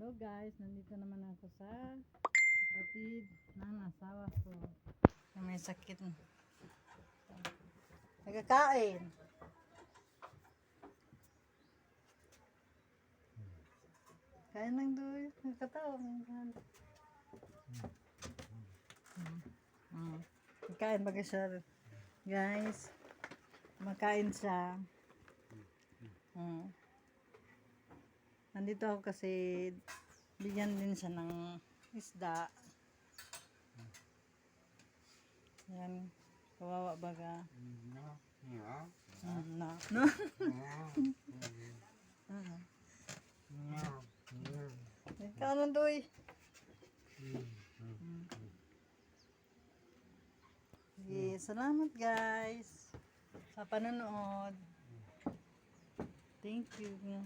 Hello guys, nandito naman ako sa kapatid ng asawa ko na may sakit. Nagkakain. Kain lang doy. Nagkatawa. Mm. Mm. Kain ba siya? Guys, makain siya. Mm. Nandito ako kasi bigyan din siya ng isda. Yan. Kawawa baga. Mm, na. No? Ah. Ikaw nang doy. Sige, salamat guys sa panonood. Thank you.